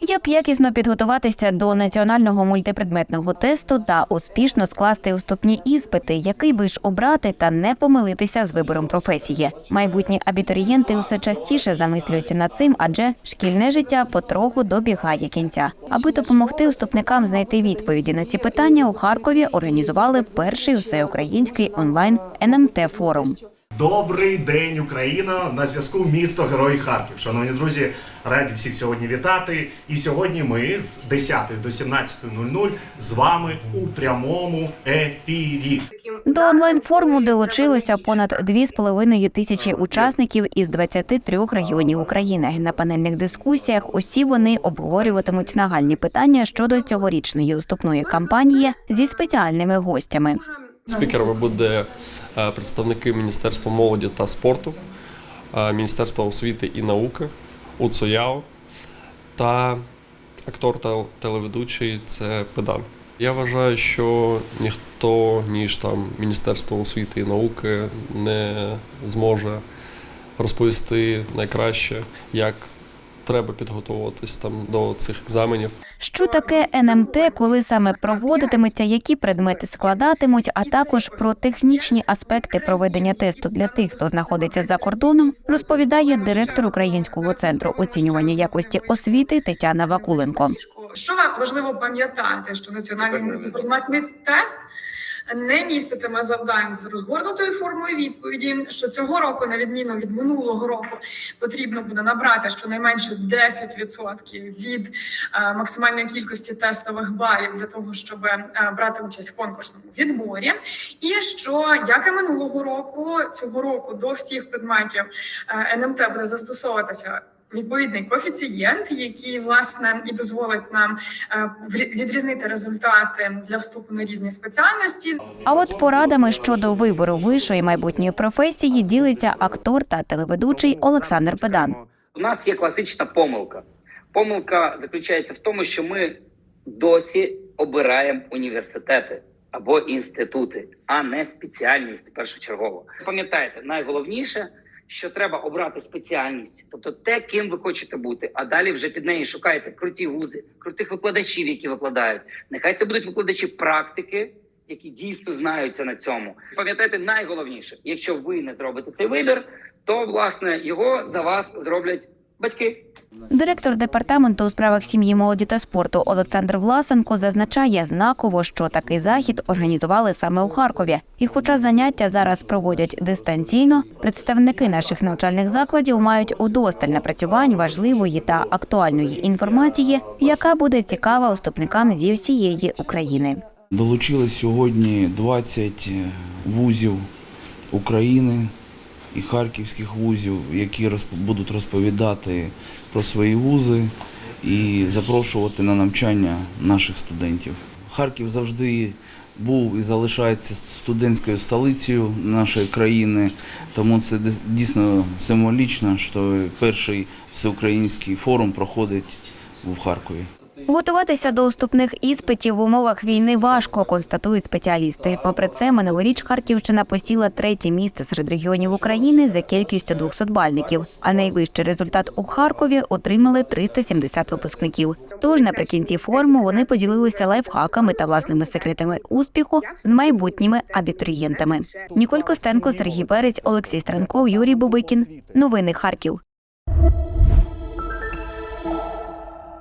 Як якісно підготуватися до національного мультипредметного тесту та успішно скласти уступні іспити, який би ж обрати та не помилитися з вибором професії. Майбутні абітурієнти усе частіше замислюються над цим, адже шкільне життя потроху добігає кінця. Аби допомогти уступникам знайти відповіді на ці питання, у Харкові організували перший всеукраїнський онлайн НМТ форум. Добрий день, Україна! На зв'язку місто Герой Харків. Шановні друзі, раді всіх сьогодні вітати. І сьогодні ми з 10 до 17.00 з вами у прямому ефірі. До онлайн-форуму долучилося понад 2,5 тисячі учасників із 23 регіонів України. На панельних дискусіях усі вони обговорюватимуть нагальні питання щодо цьогорічної уступної кампанії зі спеціальними гостями. Спікерами буде е, представники Міністерства молоді та спорту, е, Міністерства освіти і науки, УЦОЯО та актор та телеведучий це педан. Я вважаю, що ніхто, ніж там Міністерство освіти і науки, не зможе розповісти найкраще, як треба підготуватись там до цих екзаменів. Що таке НМТ, коли саме проводитиметься, які предмети складатимуть, а також про технічні аспекти проведення тесту для тих, хто знаходиться за кордоном, розповідає директор Українського центру оцінювання якості освіти Тетяна Вакуленко. Що важливо пам'ятати, що національний мультипредметний тест не міститиме завдань з розгорнутою формою відповіді. Що цього року, на відміну від минулого року, потрібно буде набрати щонайменше 10% від е, максимальної кількості тестових балів для того, щоб е, брати участь в конкурсному відборі. І що як і минулого року, цього року до всіх предметів е, НМТ буде застосовуватися відповідний коефіцієнт, який власне і дозволить нам е, відрізнити результати для вступу на різні спеціальності. А от порадами щодо вибору вищої майбутньої професії ділиться актор та телеведучий Олександр Педан. У нас є класична помилка. Помилка заключається в тому, що ми досі обираємо університети або інститути, а не спеціальність першочергово. Пам'ятайте, найголовніше, що треба обрати спеціальність, тобто те, ким ви хочете бути. А далі вже під неї шукаєте круті вузи, крутих викладачів, які викладають. Нехай це будуть викладачі практики, які дійсно знаються на цьому. Пам'ятайте, найголовніше, якщо ви не зробите цей вибір, то власне його за вас зроблять батьки. Директор департаменту у справах сім'ї, молоді та спорту Олександр Власенко зазначає знаково, що такий захід організували саме у Харкові. І хоча заняття зараз проводять дистанційно, представники наших навчальних закладів мають удосталь напрацювань важливої та актуальної інформації, яка буде цікава уступникам зі всієї України. Долучили сьогодні 20 вузів України і харківських вузів, які будуть розповідати про свої вузи і запрошувати на навчання наших студентів. Харків завжди був і залишається студентською столицею нашої країни, тому це дійсно символічно, що перший всеукраїнський форум проходить в Харкові. Готуватися до уступних іспитів в умовах війни важко, констатують спеціалісти. Попри це, минулоріч Харківщина посіла третє місце серед регіонів України за кількістю 200 бальників. А найвищий результат у Харкові отримали 370 випускників. Тож наприкінці форуму вони поділилися лайфхаками та власними секретами успіху з майбутніми абітурієнтами. Ніколь Костенко, Сергій Перець, Олексій Странков, Юрій Бубикін. Новини Харків.